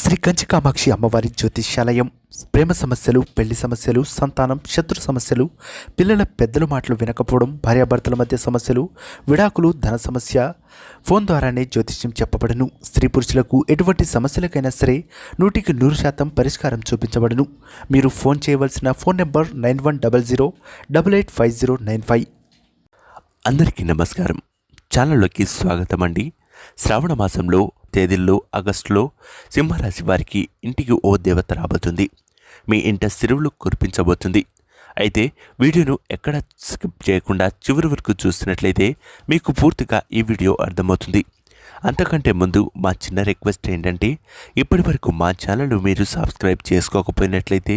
శ్రీ కంచి కామాక్షి అమ్మవారి జ్యోతిష్యాలయం. ప్రేమ సమస్యలు పెళ్ళి సమస్యలు సంతానం శత్రు సమస్యలు పిల్లల పెద్దల మాటలు వినకపోవడం భార్యాభర్తల మధ్య సమస్యలు విడాకులు ధన సమస్య ఫోన్ ద్వారానే జ్యోతిష్యం చెప్పబడను. స్త్రీ పురుషులకు ఎటువంటి సమస్యలకైనా సరే నూటికి నూరు శాతం పరిష్కారం చూపించబడను. మీరు ఫోన్ చేయవలసిన phone number nine one double zero double eight five zero nine five. అందరికీ నమస్కారం. ఛానల్లోకి స్వాగతం అండి శ్రావణ మాసంలో తేదీల్లో ఆగస్టులో సింహరాశి వారికి ఇంటికి ఓ దేవత రాబోతుంది. మీ ఇంట సిరువులు కురిపించబోతుంది. అయితే వీడియోను ఎక్కడ స్కిప్ చేయకుండా చివరి వరకు చూస్తున్నట్లయితే మీకు పూర్తిగా ఈ వీడియో అర్థమవుతుంది. అంతకంటే ముందు మా చిన్న రిక్వెస్ట్ ఏంటంటే ఇప్పటి వరకు మా ఛానల్ మీరు సబ్స్క్రైబ్ చేసుకోకపోయినట్లయితే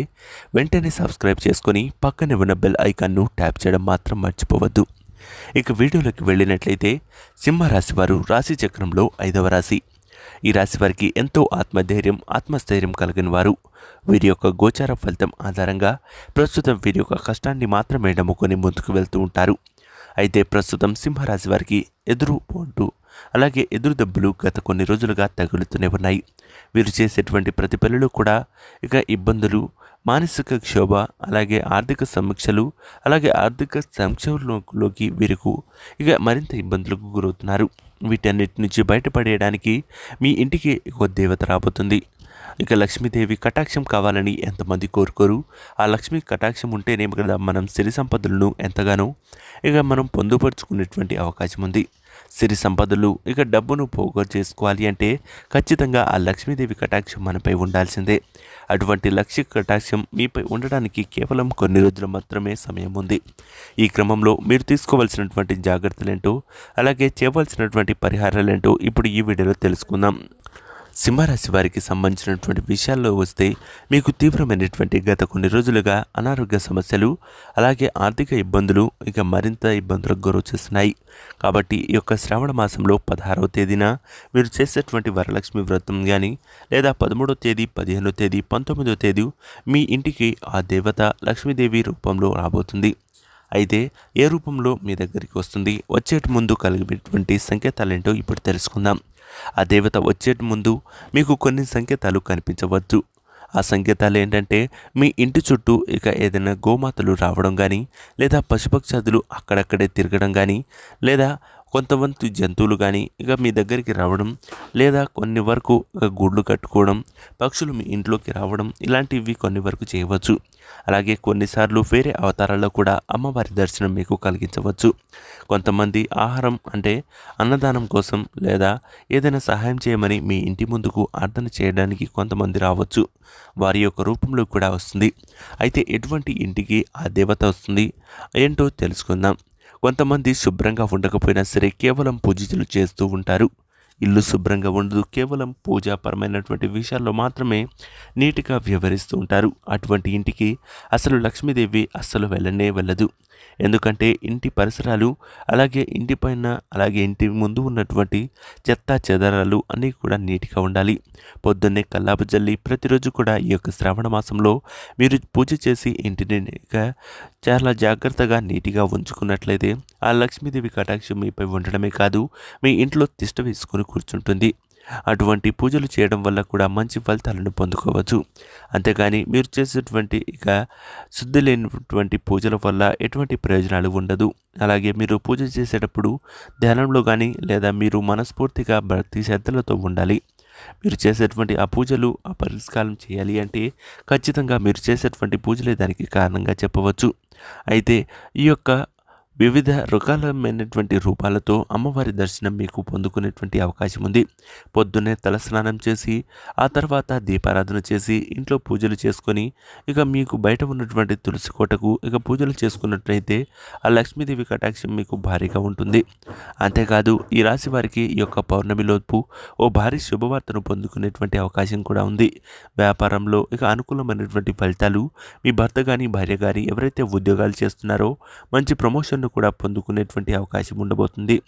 వెంటనే సబ్స్క్రైబ్ చేసుకొని పక్కనే ఉన్న బెల్ ఐకాన్ను ట్యాప్ చేయడం మాత్రం మర్చిపోవద్దు. ఇక వీడియోలోకి వెళ్ళినట్లయితే సింహరాశి వారు రాశి చక్రంలో ఐదవ రాశి. ఈ రాశి వారికి ఎంతో ఆత్మధైర్యం ఆత్మస్థైర్యం కలిగిన వారు. వీరి యొక్క గోచార ఫలితం ఆధారంగా ప్రస్తుతం వీరి యొక్క కష్టాన్ని మాత్రమే నమ్ముకొని ముందుకు వెళ్తూ ఉంటారు. అయితే ప్రస్తుతం సింహరాశి వారికి ఎదురు పోంటూ అలాగే ఎదురు దెబ్బలు గత కొన్ని రోజులుగా తగులుతూనే ఉన్నాయి. వీరు చేసేటువంటి ప్రతి పనులు కూడా ఇక ఇబ్బందులు మానసిక క్షోభ అలాగే ఆర్థిక సమీక్షలు అలాగే ఆర్థిక సంక్షోభంలోకి వీరికి ఇక మరింత ఇబ్బందులకు గురవుతున్నారు. వీటన్నిటి నుంచి బయటపడేయడానికి మీ ఇంటికి ఒక దేవత రాబోతుంది. ఇక లక్ష్మీదేవి కటాక్షం కావాలని ఎంతమంది కోరుకోరు? ఆ లక్ష్మీ కటాక్షం ఉంటేనే కదా మనం సిరి సంపదలను ఎంతగానో ఇక మనం పొందుపరుచుకునేటువంటి అవకాశం ఉంది. సిరి సంపదలు ఇక డబ్బును పోగొ చేసుకోవాలి అంటే ఖచ్చితంగా ఆ లక్ష్మీదేవి కటాక్షం మనపై ఉండాల్సిందే. అటువంటి లక్ష్య కటాక్షం మీపై ఉండడానికి కేవలం కొన్ని రోజులు మాత్రమే సమయం ఉంది. ఈ క్రమంలో మీరు తీసుకోవాల్సినటువంటి జాగ్రత్తలేంటో అలాగే చేయవలసినటువంటి పరిహారాలేంటో ఇప్పుడు ఈ వీడియోలో తెలుసుకుందాం. సింహరాశి వారికి సంబంధించినటువంటి విషయాల్లో వస్తే మీకు తీవ్రమైనటువంటి గత కొన్ని రోజులుగా అనారోగ్య సమస్యలు అలాగే ఆర్థిక ఇబ్బందులు ఇక మరింత ఇబ్బందులకు గురవు చేస్తున్నాయి. కాబట్టి ఈ యొక్క శ్రావణ మాసంలో పదహారవ తేదీన మీరు చేసేటువంటి వరలక్ష్మి వ్రతం కానీ లేదా పదమూడవ తేదీ పదిహేనో తేదీ పంతొమ్మిదో తేదీ మీ ఇంటికి ఆ దేవత లక్ష్మీదేవి రూపంలో రాబోతుంది. అయితే ఏ రూపంలో మీ దగ్గరికి వస్తుంది? వచ్చేటి ముందు కలిగినటువంటి సంకేతాలేంటో ఇప్పుడు తెలుసుకుందాం. ఆ దేవత వచ్చేటి ముందు మీకు కొన్ని సంకేతాలు కనిపించవచ్చు ఆ సంకేతాలు ఏంటంటే మీ ఇంటి చుట్టూ ఇక ఏదైనా గోమాతలు రావడం కానీ లేదా పశుపక్షాదులు అక్కడక్కడే తిరగడం కానీ లేదా కొంతమంది జంతువులు కానీ ఇక మీ దగ్గరికి రావడం లేదా కొన్ని వరకు ఇక కట్టుకోవడం పక్షులు మీ ఇంట్లోకి రావడం ఇలాంటివి కొన్ని వరకు చేయవచ్చు. అలాగే కొన్నిసార్లు వేరే అవతారాల్లో కూడా అమ్మవారి దర్శనం మీకు కలిగించవచ్చు. కొంతమంది ఆహారం అంటే అన్నదానం కోసం లేదా ఏదైనా సహాయం చేయమని మీ ఇంటి ముందుకు అర్థన చేయడానికి కొంతమంది రావచ్చు. వారి యొక్క రూపంలో కూడా వస్తుంది. అయితే ఎటువంటి ఇంటికి ఆ దేవత వస్తుంది ఏంటో తెలుసుకుందాం. కొంతమంది శుభ్రంగా ఉండకపోయినా సరే కేవలం పూజలు చేస్తూ ఉంటారు. ఇల్లు శుభ్రంగా ఉండదు. కేవలం పూజాపరమైనటువంటి విషయాల్లో మాత్రమే నీట్గా వ్యవహరిస్తూ ఉంటారు. అటువంటి ఇంటికి అసలు లక్ష్మీదేవి అస్సలు వెళ్ళనే వెళ్ళదు. ఎందుకంటే ఇంటి పరిసరాలు అలాగే ఇంటి పైన అలాగే ఇంటి ముందు ఉన్నటువంటి చెత్త చెదరాలు అన్నీ కూడా నీట్గా ఉండాలి. పొద్దున్నే కల్లాపు జల్లి ప్రతిరోజు కూడా ఈ యొక్క శ్రావణ మాసంలో మీరు పూజ చేసి ఇంటిని చాలా జాగ్రత్తగా నీటిగా ఉంచుకున్నట్లయితే ఆ లక్ష్మీదేవి కటాక్షం మీపై ఉండడమే కాదు మీ ఇంట్లో తిష్ట వేసుకొని కూర్చుంటుంది. అటువంటి పూజలు చేయడం వల్ల కూడా మంచి ఫలితాలను పొందుకోవచ్చు. అంతేగాని మీరు చేసేటువంటి ఇక శుద్ధి లేనటువంటి పూజల వల్ల ఎటువంటి ప్రయోజనాలు ఉండదు. అలాగే మీరు పూజ చేసేటప్పుడు ధ్యానంలో కానీ లేదా మీరు మనస్ఫూర్తిగా భక్తి శ్రద్ధలతో ఉండాలి. మీరు చేసేటువంటి ఆ పూజలు ఆ పరిష్కారం చేయాలి అంటే ఖచ్చితంగా మీరు చేసేటువంటి పూజలే దానికి కారణంగా చెప్పవచ్చు. అయితే ఈ యొక్క వివిధ రకాలమైనటువంటి రూపాలతో అమ్మవారి దర్శనం మీకు పొందుకునేటువంటి అవకాశం ఉంది. పొద్దున్నే తలస్నానం చేసి ఆ తర్వాత దీపారాధన చేసి ఇంట్లో పూజలు చేసుకొని ఇక మీకు బయట ఉన్నటువంటి తులసి కోటకు ఇక పూజలు చేసుకున్నట్లయితే ఆ లక్ష్మీదేవి కటాక్షం మీకు భారీగా ఉంటుంది. అంతేకాదు ఈ రాశి వారికి ఈ యొక్క పౌర్ణమిలోపు ఓ భారీ శుభవార్తను పొందుకునేటువంటి అవకాశం కూడా ఉంది. వ్యాపారంలో ఇక అనుకూలమైనటువంటి ఫలితాలు మీ భర్త కానీ భార్య కానీ ఎవరైతే ఉద్యోగాలు చేస్తున్నారో మంచి ప్రమోషన్ను కూడా పొందుకునేటువంటి అవకాశం ఉండబోతుంది.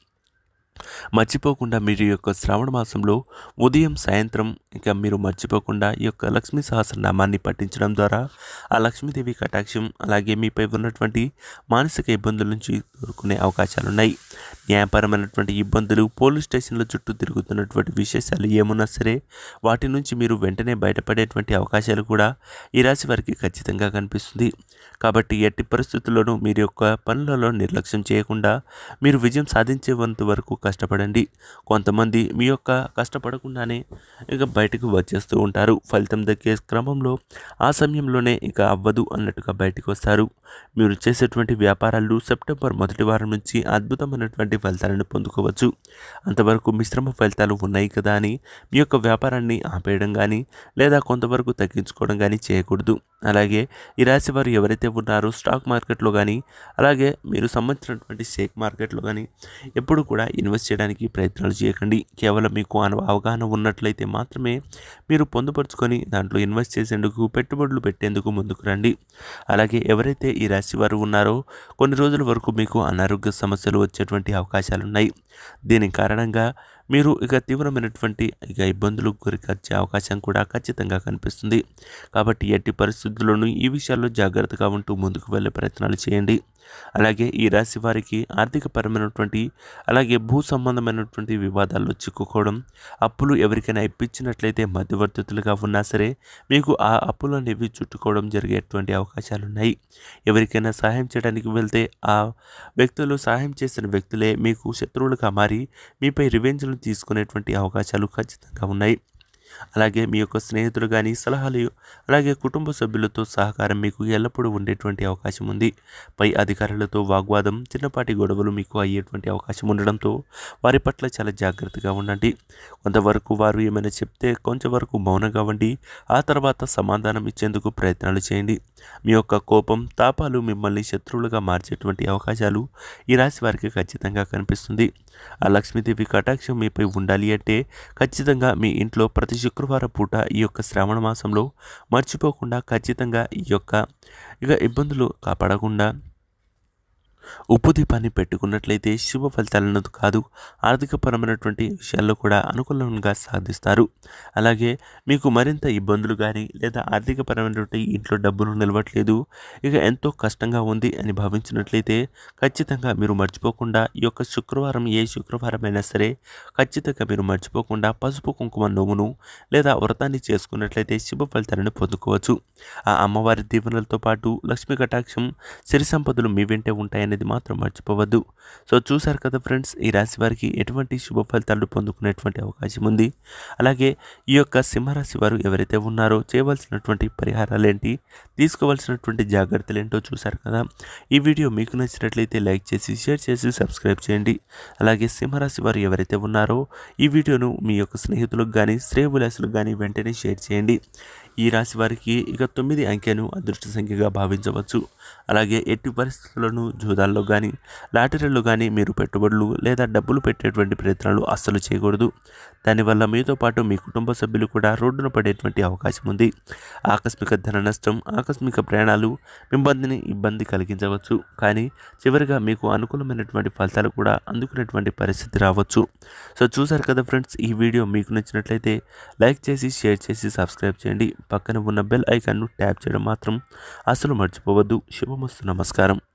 మర్చిపోకుండా మీరు యొక్క శ్రావణ మాసంలో ఉదయం సాయంత్రం ఇక మీరు మర్చిపోకుండా ఈ యొక్క లక్ష్మీ సహస్రనామాన్ని పఠించడం ద్వారా ఆ లక్ష్మీదేవి కటాక్షం అలాగే మీపై ఉన్నటువంటి మానసిక ఇబ్బందుల నుంచి కోరుకునే అవకాశాలు ఉన్నాయి న్యాయపరమైనటువంటి ఇబ్బందులు పోలీస్ స్టేషన్ల చుట్టూ తిరుగుతున్నటువంటి విశేషాలు ఏమున్నా సరే వాటి నుంచి మీరు వెంటనే బయటపడేటువంటి అవకాశాలు కూడా ఈ రాశి వారికి ఖచ్చితంగా కనిపిస్తుంది. కాబట్టి ఎట్టి పరిస్థితుల్లోనూ మీరు యొక్క పనులలో నిర్లక్ష్యం చేయకుండా మీరు విజయం సాధించేంత వరకు కష్టపడండి. కొంతమంది మీ యొక్క కష్టపడకుండానే ఇక బయటకు వచ్చేస్తూ ఉంటారు. ఫలితం దక్కే క్రమంలో ఆ సమయంలోనే ఇక అవ్వదు అన్నట్టుగా బయటకు వస్తారు మీరు చేసేటువంటి వ్యాపారాలు సెప్టెంబర్ మొదటి వారం నుంచి అద్భుతమైనటువంటి ఫలితాలను పొందుకోవచ్చు. అంతవరకు మిశ్రమ ఫలితాలు ఉన్నాయి కదా అని మీ యొక్క వ్యాపారాన్ని ఆపేయడం కానీ లేదా కొంతవరకు తగ్గించుకోవడం కానీ చేయకూడదు. అలాగే ఈ రాశి వారు ఎవరైతే ఉన్నారో స్టాక్ మార్కెట్లో కానీ అలాగే మీరు సంబంధించినటువంటి షేక్ మార్కెట్లో కానీ ఎప్పుడు కూడా ఇన్వెస్ట్ చేయడానికి ప్రయత్నాలు చేయకండి. కేవలం మీకు అవగాహన ఉన్నట్లయితే మాత్రమే మీరు పొందుపరుచుకొని దాంట్లో ఇన్వెస్ట్ చేసేందుకు పెట్టుబడులు పెట్టేందుకు ముందుకు రండి. అలాగే ఎవరైతే ఈ రాశి వారు ఉన్నారో కొన్ని రోజుల వరకు మీకు అనారోగ్య సమస్యలు వచ్చేటువంటి అవకాశాలు ఉన్నాయి దీని కారణంగా మీరు ఇక తీవ్రమైనటువంటి ఇక ఇబ్బందులు గురికొచ్చే అవకాశం కూడా ఖచ్చితంగా కనిపిస్తుంది. కాబట్టి ఎట్టి పరిస్థితుల్లోనూ ఈ విషయాల్లో జాగ్రత్తగా ఉంటూ ముందుకు వెళ్ళే ప్రయత్నాలు చేయండి. అలాగే ఈ రాశి వారికి ఆర్థికపరమైనటువంటి అలాగే భూ సంబంధమైనటువంటి వివాదాల్లో చిక్కుకోవడం అప్పులు ఎవరికైనా ఇప్పించినట్లయితే మధ్యవర్తితులుగా ఉన్నా సరే మీకు ఆ అప్పులు అనేవి చుట్టుకోవడం జరిగేటువంటి అవకాశాలు ఉన్నాయి ఎవరికైనా సహాయం చేయడానికి వెళ్తే ఆ వ్యక్తులు సహాయం చేసిన వ్యక్తులే మీకు శత్రువులుగా మారి మీపై రివెంజ్లు తీసుకునేటువంటి అవకాశాలు ఖచ్చితంగా ఉన్నాయి. అలాగే మీ యొక్క స్నేహితులు కానీ సలహాలు అలాగే కుటుంబ సభ్యులతో సహకారం మీకు ఎల్లప్పుడూ ఉండేటువంటి అవకాశం ఉంది. పై అధికారులతో వాగ్వాదం చిన్నపాటి గొడవలు మీకు అయ్యేటువంటి అవకాశం ఉండడంతో వారి పట్ల చాలా జాగ్రత్తగా ఉండండి. కొంతవరకు వారు ఏమైనా చెప్తే కొంచెంవరకు మౌనంగా ఉండి ఆ తర్వాత సమాధానం ఇచ్చేందుకు ప్రయత్నాలు చేయండి. మీ యొక్క కోపం తాపాలు మిమ్మల్ని శత్రువులుగా మార్చేటువంటి అవకాశాలు ఈ రాశి వారికి ఖచ్చితంగా కనిపిస్తుంది. ఆ లక్ష్మీదేవి కటాక్షం మీపై ఉండాలి అంటే ఖచ్చితంగా మీ ఇంట్లో ప్రతి శుక్రవారం పూట ఈ యొక్క శ్రావణ మాసంలో మర్చిపోకుండా ఖచ్చితంగా ఈ యొక్క ఇక ఇబ్బందులు కాపాడకుండా ఉప్పు దీపాన్ని పెట్టుకున్నట్లయితే శుభ ఫలితాలను కాదు ఆర్థికపరమైనటువంటి విషయాల్లో కూడా అనుకూలంగా సాధిస్తారు. అలాగే మీకు మరింత ఇబ్బందులు కానీ లేదా ఆర్థికపరమైనటువంటి ఇంట్లో డబ్బులు నిలవట్లేదు ఇక ఎంతో కష్టంగా ఉంది అని భావించినట్లయితే ఖచ్చితంగా మీరు మర్చిపోకుండా ఈ యొక్క శుక్రవారం ఏ శుక్రవారం అయినా సరే ఖచ్చితంగా మీరు మర్చిపోకుండా పసుపు కుంకుమ నోమును లేదా వ్రతాన్ని చేసుకున్నట్లయితే శుభ ఫలితాలను పొందుకోవచ్చు. ఆ అమ్మవారి దీవెనలతో పాటు లక్ష్మీ కటాక్షం సిరి సంపదలు మీ వెంటే అనేది మాత్రం మర్చిపోవద్దు. సో చూశారు కదా ఫ్రెండ్స్ ఈ రాశి వారికి ఎటువంటి శుభ ఫలితాలు పొందుకునేటువంటి అవకాశం ఉంది. అలాగే ఈ యొక్క సింహరాశి వారు ఎవరైతే ఉన్నారో చేయవలసినటువంటి పరిహారాలు ఏంటి తీసుకోవాల్సినటువంటి జాగ్రత్తలు ఏంటో చూశారు కదా. ఈ వీడియో మీకు నచ్చినట్లయితే లైక్ చేసి షేర్ చేసి సబ్స్క్రైబ్ చేయండి. అలాగే సింహరాశి వారు ఎవరైతే ఉన్నారో ఈ వీడియోను మీ యొక్క స్నేహితులకు కానీ శ్రేయబులాసులకు కానీ వెంటనే షేర్ చేయండి. ఈ రాశి వారికి ఇక తొమ్మిది అంకెను అదృష్ట సంఖ్యగా భావించవచ్చు. అలాగే ఎట్టి పరిస్థితులను జూదాల్లో కానీ లాటరీల్లో కానీ మీరు పెట్టుబడులు లేదా డబ్బులు పెట్టేటువంటి ప్రయత్నాలు అస్సలు చేయకూడదు. దానివల్ల మీతో పాటు మీ కుటుంబ సభ్యులు కూడా రోడ్డున పడేటువంటి అవకాశం ఉంది. ఆకస్మిక ధన నష్టం ఆకస్మిక ప్రయాణాలు మిమ్మల్ని ఇబ్బంది కలిగించవచ్చు. కానీ చివరిగా మీకు అనుకూలమైనటువంటి ఫలితాలు కూడా అందుకునేటువంటి పరిస్థితి రావచ్చు. సో చూసారు కదా ఫ్రెండ్స్ ఈ వీడియో మీకు నచ్చినట్లయితే లైక్ చేసి షేర్ చేసి సబ్స్క్రైబ్ చేయండి. పక్కన ఉన్న బెల్ ఐకాన్ను ట్యాప్ చేయడం మాత్రం అసలు మర్చిపోవద్దు. శుభమస్తు నమస్కారం.